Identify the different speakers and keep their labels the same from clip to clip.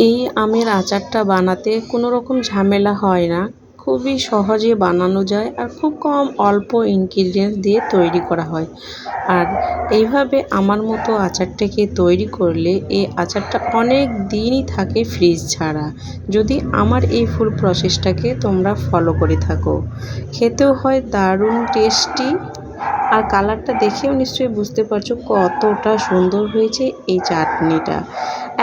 Speaker 1: এই আমের আচারটা বানাতে কোনো রকম ঝামেলা হয় না। খুবই সহজে বানানো যায় আর খুব কম অল্প ইনগ্রিডিয়েন্টস দিয়ে তৈরি করা হয়। আর এইভাবে আমার মতো আচারটাকে তৈরি করলে এই আচারটা অনেক দিনই থাকে ফ্রিজ ছাড়া। যদি আমার এই ফুল প্রসেসটাকে তোমরা ফলো করে থাকো। খেতেও হয় দারুণ টেস্টি আর কালারটা দেখেও নিশ্চয়ই বুঝতে পারছ কতটা সুন্দর হয়েছে এই চাটনিটা।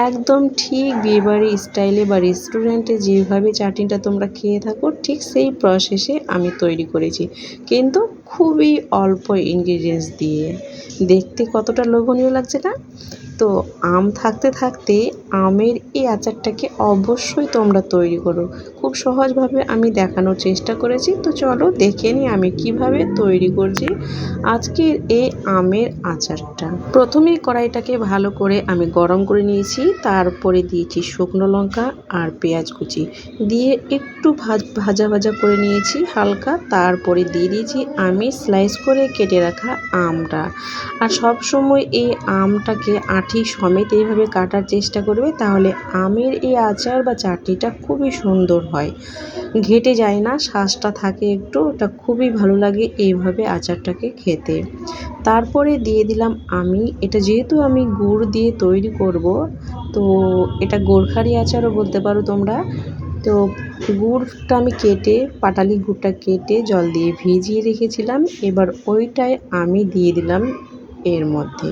Speaker 1: একদম ঠিক বিয়েবাড়ি স্টাইলে বা রেস্টুরেন্টে যেভাবে চাটনিটা তোমরা খেয়ে থাকো, ঠিক সেই প্রসেসে আমি তৈরি করেছি। কিন্তু খুবই অল্প ইনগ্রিডিয়েন্টস দিয়ে। দেখতে কতটা লোভনীয় লাগছে না? তো আম থাকতে থাকতে আমের এই আচারটাকে অবশ্যই তোমরা তৈরি করো। খুব সহজভাবে আমি দেখানোর চেষ্টা করেছি। তো চলো দেখে নিই আমি কীভাবে তৈরি করছি আজকের এই আমের আচারটা। প্রথমেই কড়াইটাকে ভালো করে আমি গরম করে নিয়েছি, তারপরে দিয়েছি শুকনো লঙ্কা আর পেঁয়াজ কুচি। দিয়ে একটু ভাজা ভাজা করে নিয়েছি হালকা, তারপরে দিয়ে দিয়েছি আমি স্লাইস করে কেটে রাখা আমটা। আর সব সময় এই আমটাকে আঠি সমেত এইভাবে কাটার চেষ্টা করবে, তাহলে আমের এই আচার বা চাটনিটা খুবই সুন্দর হয়। ঘেটে যায় না, শ্বাসটা থাকে একটু ওটা খুবই ভালো লাগে এইভাবে আচারটাকে খেতে। তারপরে দিয়ে দিলাম আমি, এটা যেহেতু আমি গুড় দিয়ে তৈরি করব, তো এটা গোরখারি আচারও বলতে পারো তোমরা। তো গুড়টা আমি কেটে, পাটালি গুড়টা কেটে জল দিয়ে ভিজিয়ে রেখেছিলাম, এবার ওইটাই আমি দিয়ে দিলাম এর মধ্যে,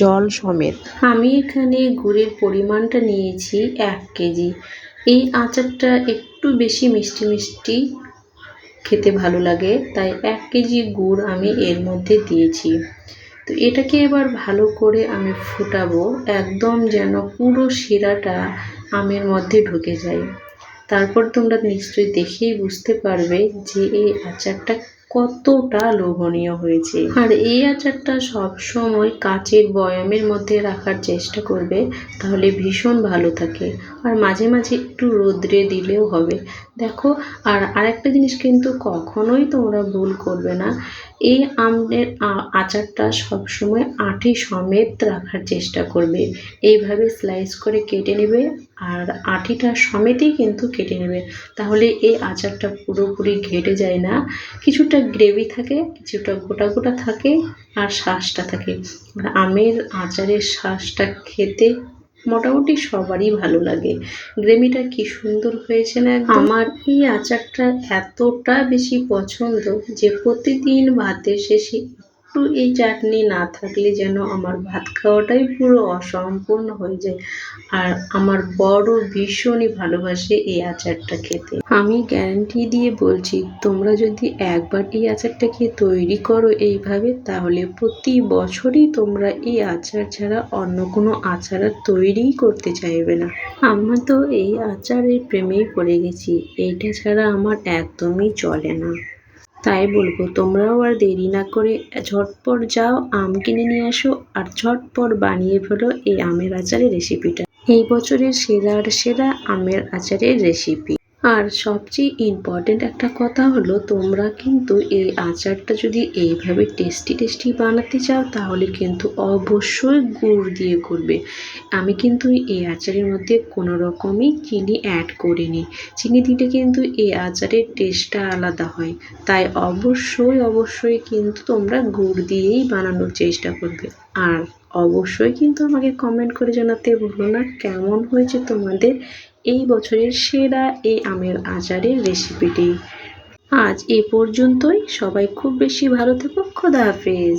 Speaker 1: জল সমেত। আমি এখানে গুড়ের পরিমাণটা নিয়েছি এক কেজি। এই আচারটা একটু বেশি মিষ্টি মিষ্টি খেতে ভালো লাগে, তাই এক কেজি গুড় আমি এর মধ্যে দিয়েছি। তো এটাকে এবার ভালো করে আমি ফুটাবো, একদম যেন পুরো শিরাটা আমের মধ্যে ঢুকে যায়। তারপর তোমরা নিশ্চয়ই দেখেই বুঝতে পারবে যে এই আচারটা কতটা লোভনীয় হয়েছে। আর এই আচারটা সব সময় কাচের বয়ামের মধ্যে রাখার চেষ্টা করবে, তাহলে ভীষণ ভালো থাকে। আর মাঝে মাঝে একটু রোদ্রে দিলেও হবে। দেখো, আর আরেকটা জিনিস কিন্তু কখনোই তোমরা ভুল করবে না। এই আমের আচারটা সবসময় আঠি সমেত রাখার চেষ্টা করবে। এইভাবে স্লাইস করে কেটে নেবে আর আঠিটা সমেতই কিন্তু কেটে নেবে। তাহলে এই আচারটা পুরোপুরি ঘেটে যায় না। কিছুটা গ্রেভি থাকে, কিছুটা গোটা গোটা থাকে আর শ্বাসটা থাকে। আমের আচারের শ্বাসটা খেতে মোটামুটি সবারই ভালো লাগে। গ্রেভিটা কি সুন্দর হয়েছে না আমার এই আচারটা এতটা বেশি পছন্দ যে প্রতিদিন ভাতের শেষে একটু এই চাটনি না থাকলে যেন আমার ভাত খাওয়াটাই পুরো অসম্পূর্ণ হয়ে যায়। আর আমার বড় ভীষণই ভালোবাসে এই আচারটা খেতে। আমি গ্যারান্টি দিয়ে বলছি, তোমরা যদি একবার এই আচারটাকে তৈরি করো এইভাবে, তাহলে প্রতি বছরই তোমরা এই আচার ছাড়া অন্য কোনো আচার আর তৈরিই করতে চাইবে না। আমরা তো এই আচারের প্রেমেই পড়ে গেছি। এইটা ছাড়া আমার একদমই চলে না। তাই বলব, তোমরাও আর দেরি না করে ঝটপট যাও, আম কিনে নিয়ে আসো আর ঝটপট বানিয়ে ফেলো এই আমের আচারের রেসিপিটা এই বছরের সেরার সেরা আমের আচারের রেসিপি আর সবচেয়ে ইম্পর্টেন্ট একটা কথা হলো, তোমরা কিন্তু এই আচারটা যদি এইভাবে টেস্টি টেস্টি বানাতে চাও, তাহলে কিন্তু অবশ্যই গুড় দিয়ে করবে। আমি কিন্তু এই আচারের মধ্যে কোনো রকমই চিনি অ্যাড করিনি। চিনি দিলে কিন্তু এই আচারের টেস্টটা আলাদা হয়। তাই অবশ্যই অবশ্যই কিন্তু তোমরা গুড় দিয়েই বানানোর চেষ্টা করবে। আর অবশ্যই কিন্তু আমাকে কমেন্ট করে জানাতে ভুলো না, কেমন হয়েছে তোমাদের এই বছরের সেরা এই আমের আচারের রেসিপিটি আজ এ পর্যন্তই। সবাই খুব বেশি ভালো থেকো। খোদা হাফেজ।